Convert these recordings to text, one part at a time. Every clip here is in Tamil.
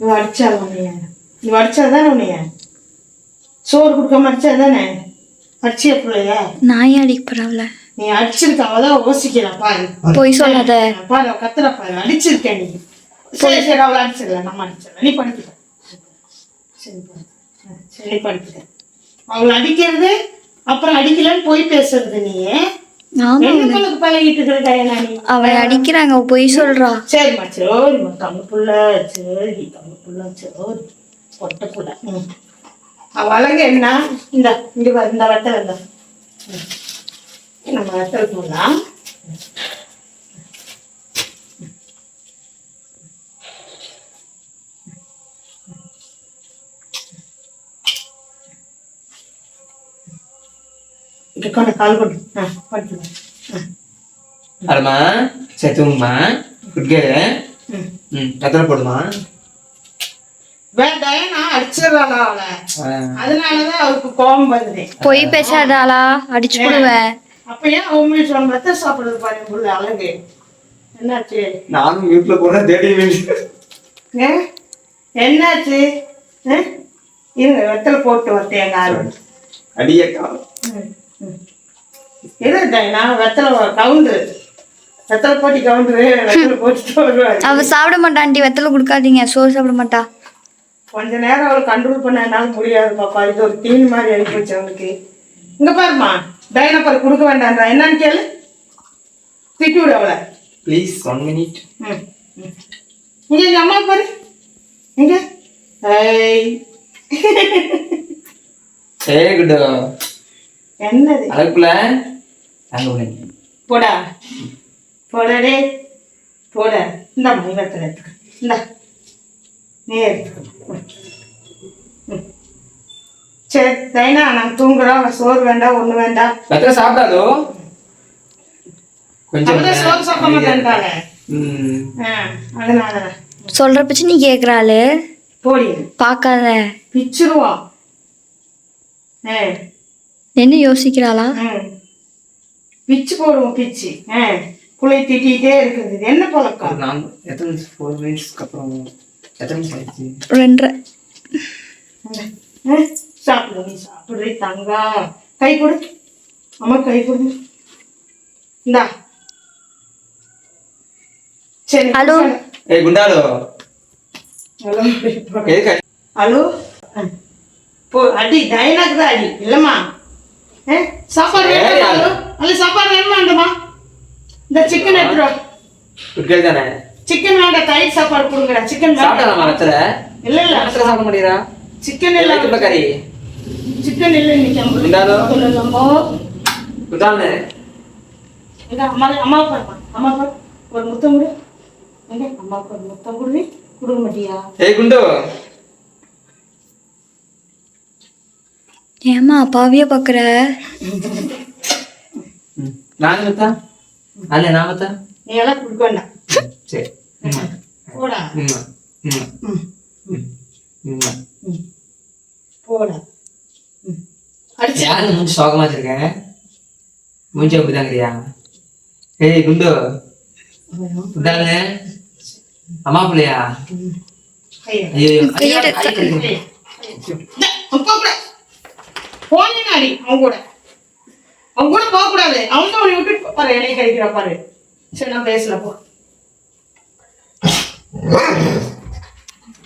இவ அடிச்சாலும் உன்னைய. இவ அடிச்சாதானே உன்னைய. சோறு கொடுக்காம அடிச்சாதானே அடிச்சிய பிள்ளைய. நான் ஏன் அடிக்க போறாவில நீ அடிச்சிருக்க அவதான் யோசிக்கிறா பாரு. பொய் சொல்லாத. பாரு கத்துற பாரு. அடிச்சிருக்க நீ. சரி சரி அவளை அடிச்சிடல நம்ம அடிச்சிடல நீ படிக்கிற. சரி சரி நீ படிக்கிற. அவளை அடிக்கிறது அப்புறம் அடிக்கலன்னு போய் பேசுறது நீ அவளை அடிக்கிறாங்க பொய் சொல்றா. சரிம்மா சரிம்மா தங்க புள்ள சரி தங்க புள்ள சரி. பொட்ட புள்ள. ம். அவ அழகு என்ன? இந்த இங்க இந்த வட்டல் இந்த ம். நம்ம வட்டல் போடலாம் இங்க கொண்டு கால் கொண்டு ஆ படுத்து ஆ அடமா சரி தூங்குமா குட் கேர்ள் ம் ம் எத்தனை போடுமா வேண்டாம் நான் அடிச்சிடறாளா அவளை. ஆ. அதனாலதான் அவருக்கு கோபம் வருது. பொய் பேசாதாளா? அடிச்சு போடுவேன் அப்ப ஏன் சொல்ல ரத்த சாப்பிடுறது பாரு என் புள்ள அழகு. என்னாச்சு? நானும் மியூட்ல போறேன் தேடி? என்னாச்சு? இருங்க வெத்தலை போட்டு வரட்டேன் எங்க ஆளு. அடியக்கா. இருங்க நான் வெத்தலை கவுண்டு வெத்தலை போட்டி கவுண்டு வெத்தலை வருவாரு. அவ சாப்பிட மாட்டா ஆண்டி. வெத்தலை கொடுக்காதீங்க. சோறு சாப்பிட மாட்டா. கொஞ்ச நேரம் அவளை கண்ட்ரோல் பண்ண என்னால முடியாது பாப்பா. இது ஒரு தீனி மாதிரி ஆகி போச்சு அவனுக்கு. இங்க பாருமா டைனப்பர் கொடுக்க வேண்டாம்டா. என்னன்னு கேளு. திட்டி விடு அவளை. Please one minute. இங்க எங்க அம்மா பாரு. இங்க. ஐய். ஏ குட் என்னது? அதுக்குள்ள அங்க போனேன் போடா போடா. டே போட. இந்த மைவத்தில் எடுத்துக்க. இந்த. நீ எடுத்துக்க. சரி தைனா நாங்கள் தூங்குறோம். சோறு வேண்டாம் ஒண்ணு வேண்டாம் வெத்தலை சாப்பிடாதோ? கொஞ்சம் சோறு சாப்பிட மாட்டேன்ட்டாங்க அதனால சொல்ற பச்சு நீ கேக்குறாளு போடி. பார்க்காத பிச்சிருவான். ஏ என்ன யோசிக்கிறாளா? பிச்சு போடுவோம் பிச்சு. புளை திட்டிகிட்டே இருக்குது. என்ன பழக்கம்? நான் எத்தனை ஃபோர் மினிட்ஸ்க்கு அப்புறம் எத்தனை ஆயிடுச்சு. ரெண்டரை. சாப்பிடு நீ சாப்பிடுறே தங்கா. கை கொடு. அம்மா கை கொடு. இந்தா. சரி ஹலோ. ஏய் குண்டாலோ ஹலோ? ஹலோ. போ அடி டைனாக்கு தான் அடி. இல்லம்மா. ஏ சாப்பாடு. வேணுமா அல்ல சாப்பாடு வேணுமா வேண்டாமா? இந்த சிக்கன் எடுத்துரு குட் கேர்ள் தானே. சிக்கன் வேண்டாம் தயிர் சாப்பாடு கொடுங்கடா. சிக்கன் வேண்டாம். வெத்தலை இல்ல இல்ல. வெத்தலை சாப்பிட முடியுதா சிக்கன் இல்ல. வைக்கல கறி? சிக்கன் இல்ல இன்னைக்கு இந்தாலோ. சொல்லலாமோ? எங்க அம்மா அம்மா பாருமா அம்மா. பாரு. ஒரு முத்தம் கொடு. எங்க அம்மாவுக்கு ஒரு முத்தம் கொடுவி. கொடுக்க மாட்டியா ஏய் குண்டு. ஏமா அப்பாவிய பாக்குற. நான் மத்தா அல்ல நான் மத்தா நீ எல்லாம் கொடுக்க வேண்டாம். சரி. போடா. போடா. அடிச்சு. யாரு மூஞ்சி சோகமா வச்சிருக்கேன் மூஞ்சி அப்படிதாங்கறியா ஏய் குண்டு. அம்மா பிள்ளையா? ஐயோ. ஐயோ போனேன்னு அடி அவன் கூட. அவன் கூட போக கூடாது. அவன் தான் அவனை விட்டுட்டு பாரு என்னைய கழிக்கிறா பாரு. சரி நான் பேசல போ.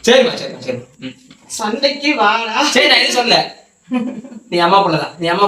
சரிம்மா சரிம்மா சரி. சண்டைக்கு வாடா. சரி நான் எதுவும் சொல்லல. நீ அம்மா பிள்ளை தான் நீ அம்மா